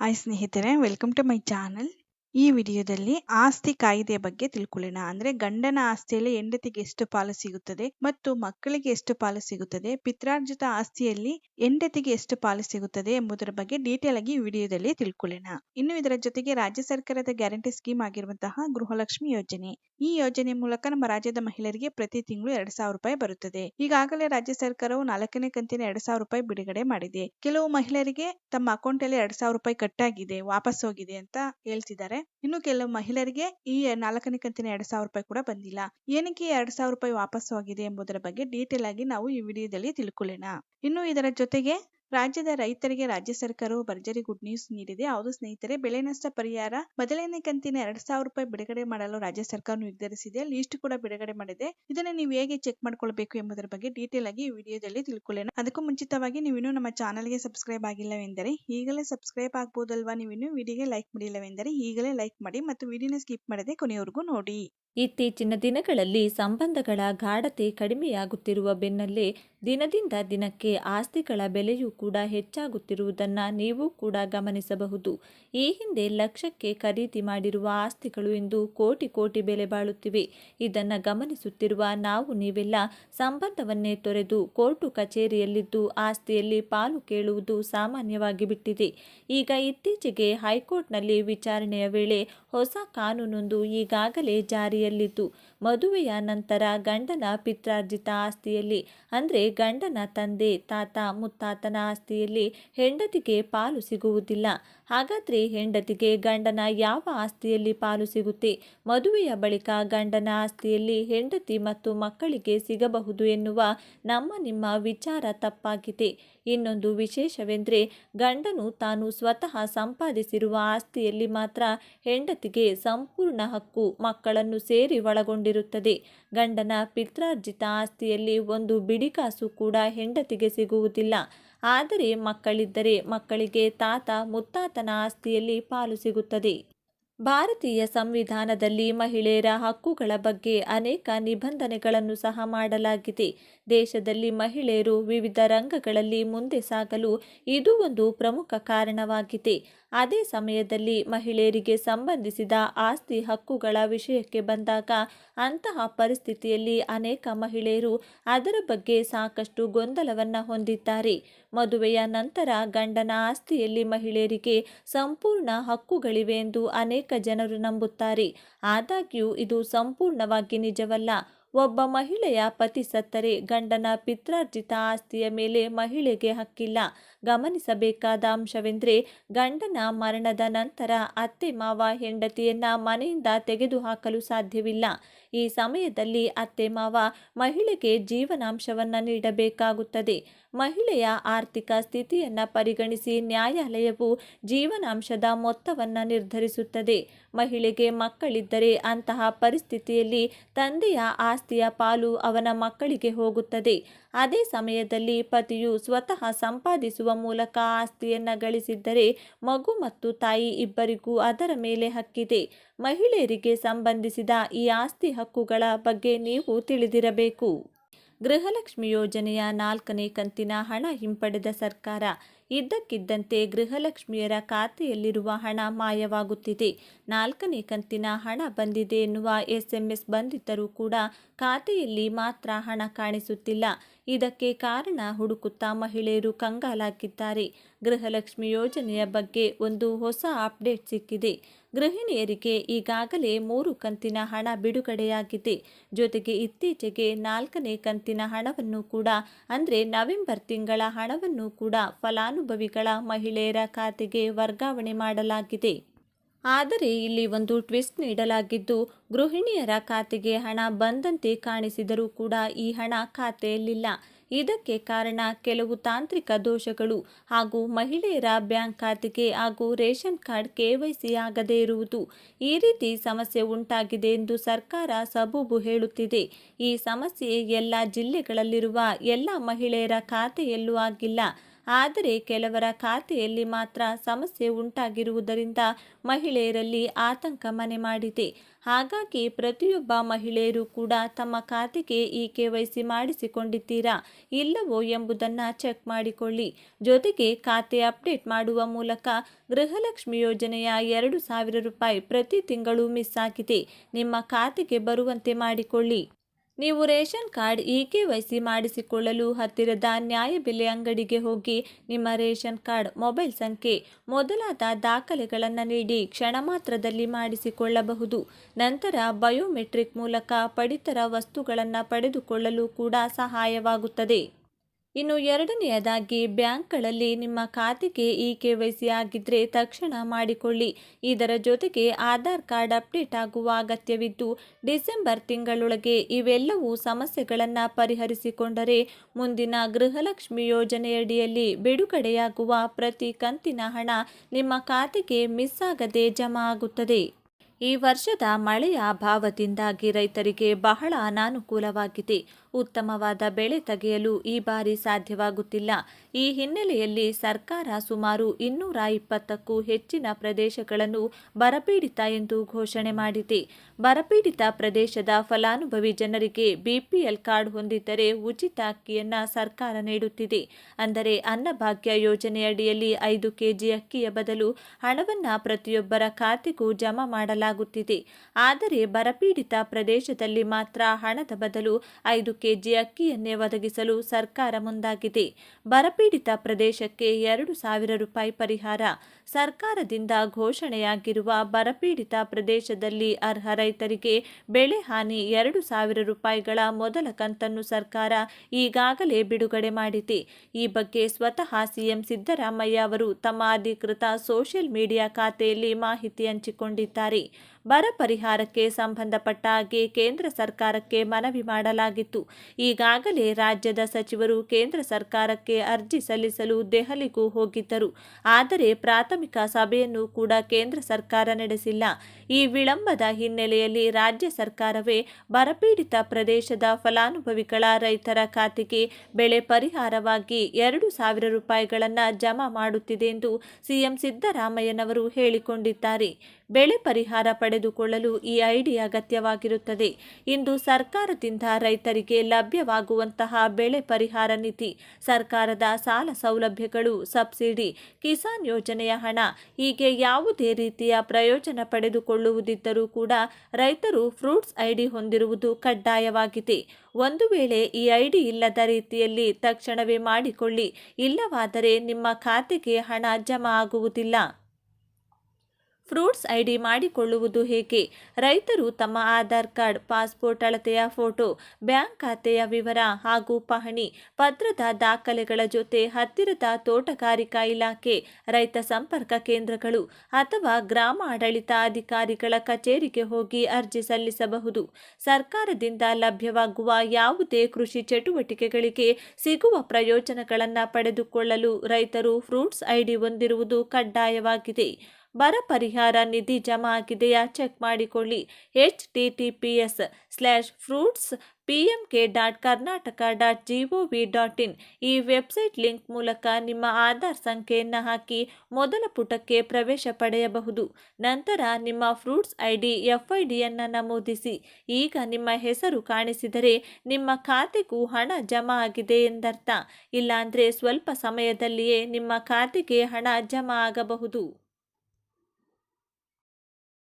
Hi ಸ್ನೇಹಿತರೆ welcome to my channel ಈ ವಿಡಿಯೋದಲ್ಲಿ ಆಸ್ತಿ ಕಾಯ್ದೆಯ ಬಗ್ಗೆ ತಿಳ್ಕೊಳ್ಳೋಣ. ಅಂದ್ರೆ ಗಂಡನ ಆಸ್ತಿಯಲ್ಲಿ ಹೆಂಡತಿಗೆ ಎಷ್ಟು ಪಾಲು ಸಿಗುತ್ತದೆ ಮತ್ತು ಮಕ್ಕಳಿಗೆ ಎಷ್ಟು ಪಾಲು ಸಿಗುತ್ತದೆ, ಪಿತ್ರಾರ್ಜಿತ ಆಸ್ತಿಯಲ್ಲಿ ಹೆಂಡತಿಗೆ ಎಷ್ಟು ಪಾಲು ಸಿಗುತ್ತದೆ ಎಂಬುದರ ಬಗ್ಗೆ ಡೀಟೇಲ್ ಆಗಿ ವಿಡಿಯೋದಲ್ಲಿ ತಿಳ್ಕೊಳ್ಳೋಣ. ಇನ್ನು ಇದರ ಜೊತೆಗೆ ರಾಜ್ಯ ಸರ್ಕಾರದ ಗ್ಯಾರಂಟಿ ಸ್ಕೀಮ್ ಆಗಿರುವಂತಹ ಗೃಹಲಕ್ಷ್ಮಿ ಯೋಜನೆ. ಈ ಯೋಜನೆ ಮೂಲಕ ನಮ್ಮ ರಾಜ್ಯದ ಮಹಿಳೆಯರಿಗೆ ಪ್ರತಿ ತಿಂಗಳು ಎರಡ್ ಸಾವಿರ ರೂಪಾಯಿ ಬರುತ್ತದೆ. ಈಗಾಗಲೇ ರಾಜ್ಯ ಸರ್ಕಾರವು ನಾಲ್ಕನೇ ಕಂತಿನ ಎರಡ್ ಸಾವಿರ ರೂಪಾಯಿ ಬಿಡುಗಡೆ ಮಾಡಿದೆ. ಕೆಲವು ಮಹಿಳೆಯರಿಗೆ ತಮ್ಮ ಅಕೌಂಟ್ ಅಲ್ಲಿ ಎರಡ್ ಸಾವಿರ ರೂಪಾಯಿ ಕಟ್ ಆಗಿದೆ ವಾಪಸ್ ಹೋಗಿದೆ ಅಂತ ಹೇಳ್ತಿದ್ದಾರೆ. ಇನ್ನು ಕೆಲವು ಮಹಿಳೆಯರಿಗೆ ಈ ನಾಲ್ಕನೇ ಕಂತಿನ ಎರಡ್ ಸಾವಿರ ರೂಪಾಯಿ ಕೂಡ ಬಂದಿಲ್ಲ. ಏನಕ್ಕೆ ಎರಡ್ ಸಾವಿರ ರೂಪಾಯಿ ವಾಪಸ್ ಆಗಿದೆ ಎಂಬುದರ ಬಗ್ಗೆ ಡೀಟೇಲ್ ಆಗಿ ನಾವು ಈ ವಿಡಿಯೋದಲ್ಲಿ ತಿಳ್ಕೊಳ್ಳೋಣ. ಇನ್ನು ಇದರ ಜೊತೆಗೆ ರಾಜ್ಯದ ರೈತರಿಗೆ ರಾಜ್ಯ ಸರ್ಕಾರವು ಭರ್ಜರಿ ಗುಡ್ ನ್ಯೂಸ್ ನೀಡಿದೆ. ಹೌದು ಸ್ನೇಹಿತರೆ, ಬೆಳೆ ನಷ್ಟ ಪರಿಹಾರ ಮೊದಲನೇ ಕಂತಿನ ಎರಡ್ ಸಾವಿರ ರೂಪಾಯಿ ಬಿಡುಗಡೆ ಮಾಡಲು ರಾಜ್ಯ ಸರ್ಕಾರ ನಿರ್ಧರಿಸಿದೆ. ಲಿಸ್ಟ್ ಕೂಡ ಬಿಡುಗಡೆ ಮಾಡಿದೆ. ಇದನ್ನ ನೀವು ಹೇಗೆ ಚೆಕ್ ಮಾಡ್ಕೊಳ್ಬೇಕು ಎಂಬುದರ ಬಗ್ಗೆ ಡೀಟೇಲ್ ಆಗಿ ಈ ವಿಡಿಯೋದಲ್ಲಿ ತಿಳ್ಕೊಳ್ಳೋಣ. ಅದಕ್ಕೂ ಮುಂಚಿತವಾಗಿ ನೀವು ಇನ್ನೂ ನಮ್ಮ ಚಾನಲ್ಗೆ ಸಬ್ಸ್ಕ್ರೈಬ್ ಆಗಿಲ್ಲವೆಂದರೆ ಈಗಲೇ ಸಬ್ಸ್ಕ್ರೈಬ್ ಆಗ್ಬೋದಲ್ವಾ? ನೀವು ಇನ್ನೂ ವಿಡಿಯೋಗೆ ಲೈಕ್ ಮಾಡಿಲ್ಲವೆಂದರೆ ಈಗಲೇ ಲೈಕ್ ಮಾಡಿ ಮತ್ತು ವಿಡಿಯೋನ ಸ್ಕಿಪ್ ಮಾಡದೆ ಕೊನೆಯವರೆಗೂ ನೋಡಿ. ಇತ್ತೀಚಿನ ದಿನಗಳಲ್ಲಿ ಸಂಬಂಧಗಳ ಗಾಢತೆ ಕಡಿಮೆಯಾಗುತ್ತಿರುವ ಬೆನ್ನಲ್ಲೇ ದಿನದಿಂದ ದಿನಕ್ಕೆ ಆಸ್ತಿಗಳ ಬೆಲೆಯೂ ಕೂಡ ಹೆಚ್ಚಾಗುತ್ತಿರುವುದನ್ನು ನೀವು ಕೂಡ ಗಮನಿಸಬಹುದು. ಈ ಹಿಂದೆ ಲಕ್ಷಕ್ಕೆ ಖರೀದಿ ಮಾಡಿರುವ ಆಸ್ತಿಗಳು ಇಂದು ಕೋಟಿ ಕೋಟಿ ಬೆಲೆ ಬಾಳುತ್ತಿವೆ. ಇದನ್ನು ಗಮನಿಸುತ್ತಿರುವ ನಾವು ನೀವೆಲ್ಲ ಸಂಬಂಧವನ್ನೇ ತೊರೆದು ಕೋರ್ಟು ಕಚೇರಿಯಲ್ಲಿದ್ದು ಆಸ್ತಿಯಲ್ಲಿ ಪಾಲು ಕೇಳುವುದು ಸಾಮಾನ್ಯವಾಗಿ ಬಿಟ್ಟಿದೆ. ಈಗ ಇತ್ತೀಚೆಗೆ ಹೈಕೋರ್ಟ್ನಲ್ಲಿ ವಿಚಾರಣೆಯ ವೇಳೆ ಹೊಸ ಕಾನೂನೊಂದು ಈಗಾಗಲೇ ಜಾರಿಯಲ್ಲಿದ್ದು, ಮದುವೆಯ ನಂತರ ಗಂಡನ ಪಿತ್ರಾರ್ಜಿತ ಆಸ್ತಿಯಲ್ಲಿ, ಅಂದರೆ ಗಂಡನ ತಂದೆ, ತಾತ, ಮುತ್ತಾತನ ಆಸ್ತಿಯಲ್ಲಿ ಹೆಂಡತಿಗೆ ಪಾಲು ಸಿಗುವುದಿಲ್ಲ. ಹಾಗಾದರೆ ಹೆಂಡತಿಗೆ ಗಂಡನ ಯಾವ ಆಸ್ತಿಯಲ್ಲಿ ಪಾಲು ಸಿಗುತ್ತೆ? ಮದುವೆಯ ಬಳಿಕ ಗಂಡನ ಆಸ್ತಿಯಲ್ಲಿ ಹೆಂಡತಿ ಮತ್ತು ಮಕ್ಕಳಿಗೆ ಸಿಗಬಹುದು ಎನ್ನುವ ನಮ್ಮ ನಿಮ್ಮ ವಿಚಾರ ತಪ್ಪಾಗಿದೆ. ಇನ್ನೊಂದು ವಿಶೇಷವೆಂದರೆ, ಗಂಡನು ತಾನು ಸ್ವತಃ ಸಂಪಾದಿಸಿರುವ ಆಸ್ತಿಯಲ್ಲಿ ಮಾತ್ರ ಹೆಂಡತಿಗೆ ಸಂಪೂರ್ಣ ಹಕ್ಕು, ಮಕ್ಕಳನ್ನು ಸೇರಿ ಒಳಗೊಂಡಿರುತ್ತದೆ. ಗಂಡನ ಪಿತ್ರಾರ್ಜಿತ ಆಸ್ತಿಯಲ್ಲಿ ಒಂದು ಬಿಡಿಕಾಸು ಕೂಡ ಹೆಂಡತಿಗೆ ಸಿಗುವುದಿಲ್ಲ. ಆದರೆ ಮಕ್ಕಳಿದ್ದರೆ ಮಕ್ಕಳಿಗೆ ತಾತ ಮುತ್ತಾತನ ಆಸ್ತಿಯಲ್ಲಿ ಪಾಲು ಸಿಗುತ್ತದೆ. ಭಾರತೀಯ ಸಂವಿಧಾನದಲ್ಲಿ ಮಹಿಳೆಯರ ಹಕ್ಕುಗಳ ಬಗ್ಗೆ ಅನೇಕ ನಿಬಂಧನೆಗಳನ್ನು ಸಹ ಮಾಡಲಾಗಿದೆ. ದೇಶದಲ್ಲಿ ಮಹಿಳೆಯರು ವಿವಿಧ ರಂಗಗಳಲ್ಲಿ ಮುಂದೆ ಸಾಗಲು ಇದು ಒಂದು ಪ್ರಮುಖ ಕಾರಣವಾಗಿದೆ. ಅದೇ ಸಮಯದಲ್ಲಿ ಮಹಿಳೆಯರಿಗೆ ಸಂಬಂಧಿಸಿದ ಆಸ್ತಿ ಹಕ್ಕುಗಳ ವಿಷಯಕ್ಕೆ ಬಂದಾಗ ಅಂತಹ ಪರಿಸ್ಥಿತಿಯಲ್ಲಿ ಅನೇಕ ಮಹಿಳೆಯರು ಅದರ ಬಗ್ಗೆ ಸಾಕಷ್ಟು ಗೊಂದಲವನ್ನು ಹೊಂದಿದ್ದಾರೆ. ಮದುವೆಯ ನಂತರ ಗಂಡನ ಆಸ್ತಿಯಲ್ಲಿ ಮಹಿಳೆಯರಿಗೆ ಸಂಪೂರ್ಣ ಹಕ್ಕುಗಳಿವೆ ಎಂದು ಅನೇಕ ಜನರು ನಂಬುತ್ತಾರೆ. ಆದಾಗ್ಯೂ, ಇದು ಸಂಪೂರ್ಣವಾಗಿ ನಿಜವಲ್ಲ. ಒಬ್ಬ ಮಹಿಳೆಯ ಪತಿ ಸತ್ತರೆ, ಗಂಡನ ಪಿತ್ರಾರ್ಜಿತ ಆಸ್ತಿಯ ಮೇಲೆ ಮಹಿಳೆಗೆ ಹಕ್ಕಿಲ್ಲ. ಗಮನಿಸಬೇಕಾದ ಅಂಶವೆಂದರೆ ಗಂಡನ ಮರಣದ ನಂತರ ಅತ್ತೆ ಮಾವ ಹೆಂಡತಿಯನ್ನ ಮನೆಯಿಂದ ತೆಗೆದುಹಾಕಲು ಸಾಧ್ಯವಿಲ್ಲ. ಈ ಸಮಯದಲ್ಲಿ ಅತ್ತೆ ಮಾವ ಮಹಿಳೆಗೆ ಜೀವನಾಂಶವನ್ನು ನೀಡಬೇಕಾಗುತ್ತದೆ. ಮಹಿಳೆಯ ಆರ್ಥಿಕ ಸ್ಥಿತಿಯನ್ನು ಪರಿಗಣಿಸಿ ನ್ಯಾಯಾಲಯವು ಜೀವನಾಂಶದ ಮೊತ್ತವನ್ನು ನಿರ್ಧರಿಸುತ್ತದೆ. ಮಹಿಳೆಗೆ ಮಕ್ಕಳಿದ್ದರೆ ಅಂತಹ ಪರಿಸ್ಥಿತಿಯಲ್ಲಿ ತಂದೆಯ ಆಸ್ತಿಯ ಪಾಲು ಅವನ ಮಕ್ಕಳಿಗೆ ಹೋಗುತ್ತದೆ. ಅದೇ ಸಮಯದಲ್ಲಿ ಪತಿಯು ಸ್ವತಃ ಸಂಪಾದಿಸುವ ಮೂಲಕ ಆಸ್ತಿಯನ್ನು ಗಳಿಸಿದ್ದರೆ ಮಗು ಮತ್ತು ತಾಯಿ ಇಬ್ಬರಿಗೂ ಅದರ ಮೇಲೆ ಹಕ್ಕಿದೆ. ಮಹಿಳೆಯರಿಗೆ ಸಂಬಂಧಿಸಿದ ಈ ಆಸ್ತಿ ಹಕ್ಕುಗಳ ಬಗ್ಗೆ ನೀವು ತಿಳಿದಿರಬೇಕು. ಗೃಹಲಕ್ಷ್ಮಿ ಯೋಜನೆಯ ನಾಲ್ಕನೇ ಕಂತಿನ ಹಣ ಹಿಂಪಡೆದ ಸರ್ಕಾರ. ಇದ್ದಕ್ಕಿದ್ದಂತೆ ಗೃಹಲಕ್ಷ್ಮಿಯರ ಖಾತೆಯಲ್ಲಿರುವ ಹಣ ಮಾಯವಾಗುತ್ತಿದೆ. ನಾಲ್ಕನೇ ಕಂತಿನ ಹಣ ಬಂದಿದೆ ಎನ್ನುವ ಎಸ್ಎಂಎಸ್ ಬಂದಿದ್ದರೂ ಕೂಡ ಖಾತೆಯಲ್ಲಿ ಮಾತ್ರ ಹಣ ಕಾಣಿಸುತ್ತಿಲ್ಲ. ಇದಕ್ಕೆ ಕಾರಣ ಹುಡುಕುತ್ತಾ ಮಹಿಳೆಯರು ಕಂಗಾಲಾಗಿದ್ದಾರೆ. ಗೃಹಲಕ್ಷ್ಮಿ ಯೋಜನೆಯ ಬಗ್ಗೆ ಒಂದು ಹೊಸ ಅಪ್ಡೇಟ್ ಸಿಕ್ಕಿದೆ. ಗೃಹಿಣಿಯರಿಗೆ ಈಗಾಗಲೇ ಮೂರು ಕಂತಿನ ಹಣ ಬಿಡುಗಡೆಯಾಗಿದೆ. ಜೊತೆಗೆ ಇತ್ತೀಚೆಗೆ ನಾಲ್ಕನೇ ಕಂತಿನ ಹಣವನ್ನು ಕೂಡ, ಅಂದರೆ ನವೆಂಬರ್ ತಿಂಗಳ ಹಣವನ್ನು ಕೂಡ ಫಲಾನುಭವಿಗಳ ಮಹಿಳೆಯರ ಖಾತೆಗೆ ವರ್ಗಾವಣೆ ಮಾಡಲಾಗಿದೆ. ಆದರೆ ಇಲ್ಲಿ ಒಂದು ಟ್ವಿಸ್ಟ್ ನೀಡಲಾಗಿದ್ದು, ಗೃಹಿಣಿಯರ ಖಾತೆಗೆ ಹಣ ಬಂದಂತೆ ಕಾಣಿಸಿದರೂ ಕೂಡ ಈ ಹಣ ಖಾತೆಯಲ್ಲಿಲ್ಲ. ಇದಕ್ಕೆ ಕಾರಣ ಕೆಲವು ತಾಂತ್ರಿಕ ದೋಷಗಳು ಹಾಗೂ ಮಹಿಳೆಯರ ಬ್ಯಾಂಕ್ ಖಾತೆಗೆ ಹಾಗೂ ರೇಷನ್ ಕಾರ್ಡ್ ಕೆವೈಸಿ ಆಗದೇ ಇರುವುದು ಈ ರೀತಿ ಸಮಸ್ಯೆ ಉಂಟಾಗಿದೆ ಎಂದು ಸರ್ಕಾರ ಸಬೂಬು ಹೇಳುತ್ತಿದೆ. ಈ ಸಮಸ್ಯೆ ಎಲ್ಲ ಜಿಲ್ಲೆಗಳಲ್ಲಿರುವ ಎಲ್ಲ ಮಹಿಳೆಯರ ಖಾತೆಯಲ್ಲೂ ಆಗಿಲ್ಲ. ಆದರೆ ಕೆಲವರ ಖಾತೆಯಲ್ಲಿ ಮಾತ್ರ ಸಮಸ್ಯೆ ಉಂಟಾಗಿರುವುದರಿಂದ ಮಹಿಳೆಯರಲ್ಲಿ ಆತಂಕ ಮನೆ ಮಾಡಿದೆ. ಹಾಗಾಗಿ ಪ್ರತಿಯೊಬ್ಬ ಮಹಿಳೆಯರು ಕೂಡ ತಮ್ಮ ಖಾತೆಗೆ ಈ ಕೆ ವೈ ಮಾಡಿಸಿಕೊಂಡಿದ್ದೀರಾ ಇಲ್ಲವೋ ಎಂಬುದನ್ನು ಚೆಕ್ ಮಾಡಿಕೊಳ್ಳಿ. ಜೊತೆಗೆ ಖಾತೆ ಅಪ್ಡೇಟ್ ಮಾಡುವ ಮೂಲಕ ಗೃಹಲಕ್ಷ್ಮಿ ಯೋಜನೆಯ ಎರಡು ಸಾವಿರ ರೂಪಾಯಿ ಪ್ರತಿ ತಿಂಗಳು ಮಿಸ್ ಆಗಿದೆ. ನಿಮ್ಮ ಖಾತೆಗೆ ಬರುವಂತೆ ಮಾಡಿಕೊಳ್ಳಿ. ನೀವು ration card e K YC ಮಾಡಿಸಿಕೊಳ್ಳಲು ಹತ್ತಿರದ ನ್ಯಾಯಬೆಲೆ ಅಂಗಡಿಗೆ ಹೋಗಿ ನಿಮ್ಮ ರೇಷನ್ ಕಾರ್ಡ್, ಮೊಬೈಲ್ ಸಂಖ್ಯೆ, ಮೊದಲಾದ ದಾಖಲೆಗಳನ್ನು ನೀಡಿ ಕ್ಷಣ ಮಾತ್ರದಲ್ಲಿ ಮಾಡಿಸಿಕೊಳ್ಳಬಹುದು. ನಂತರ ಬಯೋಮೆಟ್ರಿಕ್ ಮೂಲಕ ಪಡಿತರ ವಸ್ತುಗಳನ್ನು ಪಡೆದುಕೊಳ್ಳಲು ಕೂಡ ಸಹಾಯವಾಗುತ್ತದೆ. ಇನ್ನು ಎರಡನೆಯದಾಗಿ ಬ್ಯಾಂಕ್ಗಳಲ್ಲಿ ನಿಮ್ಮ ಖಾತೆಗೆ ಇ ಕೆ ವೈ ಸಿ ಆಗಿದ್ದರೆ ತಕ್ಷಣ ಮಾಡಿಕೊಳ್ಳಿ. ಇದರ ಜೊತೆಗೆ ಆಧಾರ್ ಕಾರ್ಡ್ ಅಪ್ಡೇಟ್ ಆಗುವ ಅಗತ್ಯವಿದ್ದು, ಡಿಸೆಂಬರ್ ತಿಂಗಳೊಳಗೆ ಇವೆಲ್ಲವೂ ಸಮಸ್ಯೆಗಳನ್ನು ಪರಿಹರಿಸಿಕೊಂಡರೆ ಮುಂದಿನ ಗೃಹಲಕ್ಷ್ಮಿ ಯೋಜನೆಯಡಿಯಲ್ಲಿ ಬಿಡುಗಡೆಯಾಗುವ ಪ್ರತಿ ಕಂತಿನ ಹಣ ನಿಮ್ಮ ಖಾತೆಗೆ ಮಿಸ್ ಆಗದೆ ಜಮಾ ಆಗುತ್ತದೆ. ಈ ವರ್ಷದ ಮಳೆಯ ಅಭಾವದಿಂದಾಗಿ ರೈತರಿಗೆ ಬಹಳ ಅನಾನುಕೂಲವಾಗಿದೆ. ಉತ್ತಮವಾದ ಬೆಳೆ ತೆಗೆಯಲು ಈ ಬಾರಿ ಸಾಧ್ಯವಾಗುತ್ತಿಲ್ಲ. ಈ ಹಿನ್ನೆಲೆಯಲ್ಲಿ ಸರ್ಕಾರ ಸುಮಾರು ಇನ್ನೂರ ಇಪ್ಪತ್ತಕ್ಕೂ ಹೆಚ್ಚಿನ ಪ್ರದೇಶಗಳನ್ನು ಬರಪೀಡಿತ ಎಂದು ಘೋಷಣೆ ಮಾಡಿದೆ. ಬರಪೀಡಿತ ಪ್ರದೇಶದ ಫಲಾನುಭವಿ ಜನರಿಗೆ ಬಿಪಿಎಲ್ ಕಾರ್ಡ್ ಹೊಂದಿದ್ದರೆ ಉಚಿತ ಅಕ್ಕಿಯನ್ನು ಸರ್ಕಾರ ನೀಡುತ್ತಿದೆ. ಅಂದರೆ ಅನ್ನಭಾಗ್ಯ ಯೋಜನೆಯಡಿಯಲ್ಲಿ ಐದು ಕೆಜಿ ಅಕ್ಕಿಯ ಬದಲು ಹಣವನ್ನು ಪ್ರತಿಯೊಬ್ಬರ ಖಾತೆಗೂ ಜಮಾ ಮಾಡಲಾಗುತ್ತಿದೆ. ಆದರೆ ಬರಪೀಡಿತ ಪ್ರದೇಶದಲ್ಲಿ ಮಾತ್ರ ಹಣದ ಬದಲು ಐದು ಕೆಜಿ ಅಕ್ಕಿಯನ್ನೇ ಒದಗಿಸಲು ಸರ್ಕಾರ ಮುಂದಾಗಿದೆ. ಬರಪೀಡಿತ ಪ್ರದೇಶಕ್ಕೆ ಎರಡು ಸಾವಿರ ರೂಪಾಯಿ ಪರಿಹಾರ. ಸರ್ಕಾರದಿಂದ ಘೋಷಣೆಯಾಗಿರುವ ಬರಪೀಡಿತ ಪ್ರದೇಶದಲ್ಲಿ ಅರ್ಹ ರೈತರಿಗೆ ಬೆಳೆ ಹಾನಿ ಎರಡು ಸಾವಿರ ರೂಪಾಯಿಗಳ ಮೊದಲ ಕಂತನ್ನು ಸರ್ಕಾರ ಈಗಾಗಲೇ ಬಿಡುಗಡೆ ಮಾಡಿದೆ. ಈ ಬಗ್ಗೆ ಸ್ವತಃ ಸಿಎಂ ಸಿದ್ದರಾಮಯ್ಯ ಅವರು ತಮ್ಮ ಅಧಿಕೃತ ಸೋಷಿಯಲ್ ಮೀಡಿಯಾ ಖಾತೆಯಲ್ಲಿ ಮಾಹಿತಿ ಹಂಚಿಕೊಂಡಿದ್ದಾರೆ. ಬರ ಪರಿಹಾರಕ್ಕೆ ಸಂಬಂಧಪಟ್ಟ ಹಾಗೆ ಕೇಂದ್ರ ಸರ್ಕಾರಕ್ಕೆ ಮನವಿ ಮಾಡಲಾಗಿತ್ತು. ಈಗಾಗಲೇ ರಾಜ್ಯದ ಸಚಿವರು ಕೇಂದ್ರ ಸರ್ಕಾರಕ್ಕೆ ಅರ್ಜಿ ಸಲ್ಲಿಸಲು ದೆಹಲಿಗೂ ಹೋಗಿದ್ದರು. ಆದರೆ ಪ್ರಾಥಮಿಕ ಸಭೆಯನ್ನು ಕೂಡ ಕೇಂದ್ರ ಸರ್ಕಾರ ನಡೆಸಿಲ್ಲ. ಈ ವಿಳಂಬದ ಹಿನ್ನೆಲೆಯಲ್ಲಿ ರಾಜ್ಯ ಸರ್ಕಾರವೇ ಬರಪೀಡಿತ ಪ್ರದೇಶದ ಫಲಾನುಭವಿಗಳ ರೈತರ ಖಾತೆಗೆ ಬೆಳೆ ಪರಿಹಾರವಾಗಿ ಎರಡು ಸಾವಿರ ರೂಪಾಯಿಗಳನ್ನು ಜಮಾ ಮಾಡುತ್ತಿದೆ ಎಂದು ಸಿಎಂ ಸಿದ್ದರಾಮಯ್ಯನವರು ಹೇಳಿಕೊಂಡಿದ್ದಾರೆ. ಬೆಳೆ ಪರಿಹಾರ ಪಡೆದುಕೊಳ್ಳಲು ಈ ಐಡಿ ಅಗತ್ಯವಾಗಿರುತ್ತದೆ. ಇಂದು ಸರ್ಕಾರದಿಂದ ರೈತರಿಗೆ ಲಭ್ಯವಾಗುವಂತಹ ಬೆಳೆ ಪರಿಹಾರ ನಿಧಿ, ಸರ್ಕಾರದ ಸಾಲ ಸೌಲಭ್ಯಗಳು, ಸಬ್ಸಿಡಿ, ಕಿಸಾನ್ ಯೋಜನೆಯ ಹಣ, ಹೀಗೆ ಯಾವುದೇ ರೀತಿಯ ಪ್ರಯೋಜನ ಪಡೆದುಕೊಳ್ಳುವುದಿದ್ದರೂ ಕೂಡ ರೈತರು ಫ್ರೂಟ್ಸ್ ಐಡಿ ಹೊಂದಿರುವುದು ಕಡ್ಡಾಯವಾಗಿದೆ. ಒಂದು ವೇಳೆ ಈ ಐಡಿ ಇಲ್ಲದ ರೀತಿಯಲ್ಲಿ ತಕ್ಷಣವೇ ಮಾಡಿಕೊಳ್ಳಿ, ಇಲ್ಲವಾದರೆ ನಿಮ್ಮ ಖಾತೆಗೆ ಹಣ ಜಮಾ ಆಗುವುದಿಲ್ಲ. ಫ್ರೂಟ್ಸ್ ಐಡಿ ಮಾಡಿಕೊಳ್ಳುವುದು ಹೇಗೆ? ರೈತರು ತಮ್ಮ ಆಧಾರ್ ಕಾರ್ಡ್, ಪಾಸ್ಪೋರ್ಟ್ ಅಳತೆಯ ಫೋಟೋ, ಬ್ಯಾಂಕ್ ಖಾತೆಯ ವಿವರ ಹಾಗೂ ಪಹಣಿ, ಪತ್ರದ ದಾಖಲೆಗಳ ಜೊತೆ ಹತ್ತಿರದ ತೋಟಗಾರಿಕಾ ಇಲಾಖೆ, ರೈತ ಸಂಪರ್ಕ ಕೇಂದ್ರಗಳು ಅಥವಾ ಗ್ರಾಮ ಆಡಳಿತ ಅಧಿಕಾರಿಗಳ ಕಚೇರಿಗೆ ಹೋಗಿ ಅರ್ಜಿ ಸಲ್ಲಿಸಬಹುದು. ಸರ್ಕಾರದಿಂದ ಲಭ್ಯವಾಗುವ ಯಾವುದೇ ಕೃಷಿ ಚಟುವಟಿಕೆಗಳಿಗೆ ಸಿಗುವ ಪ್ರಯೋಜನಗಳನ್ನು ಪಡೆದುಕೊಳ್ಳಲು ರೈತರು ಫ್ರೂಟ್ಸ್ ಐಡಿ ಹೊಂದಿರುವುದು ಕಡ್ಡಾಯವಾಗಿದೆ. ಬರ ಪರಿಹಾರ ನಿಧಿ ಜಮಾ ಆಗಿದೆಯಾ ಚೆಕ್ ಮಾಡಿಕೊಳ್ಳಿ. H T T P S slash fruits P M K dot Karnataka dot G O V dot in. ಈ ವೆಬ್ಸೈಟ್ ಲಿಂಕ್ ಮೂಲಕ ನಿಮ್ಮ ಆಧಾರ್ ಸಂಖ್ಯೆಯನ್ನು ಹಾಕಿ ಮೊದಲ ಪುಟಕ್ಕೆ ಪ್ರವೇಶ ಪಡೆಯಬಹುದು. ನಂತರ ನಿಮ್ಮ fruits I D, F I ಡಿಯನ್ನು ನಮೂದಿಸಿ. ಈಗ ನಿಮ್ಮ ಹೆಸರು ಕಾಣಿಸಿದರೆ ನಿಮ್ಮ ಖಾತೆಗೂ ಹಣ ಜಮಾ ಆಗಿದೆ ಎಂದರ್ಥ. ಇಲ್ಲಾಂದರೆ ಸ್ವಲ್ಪ ಸಮಯದಲ್ಲಿಯೇ ನಿಮ್ಮ ಖಾತೆಗೆ ಹಣ ಜಮಾ ಆಗಬಹುದು.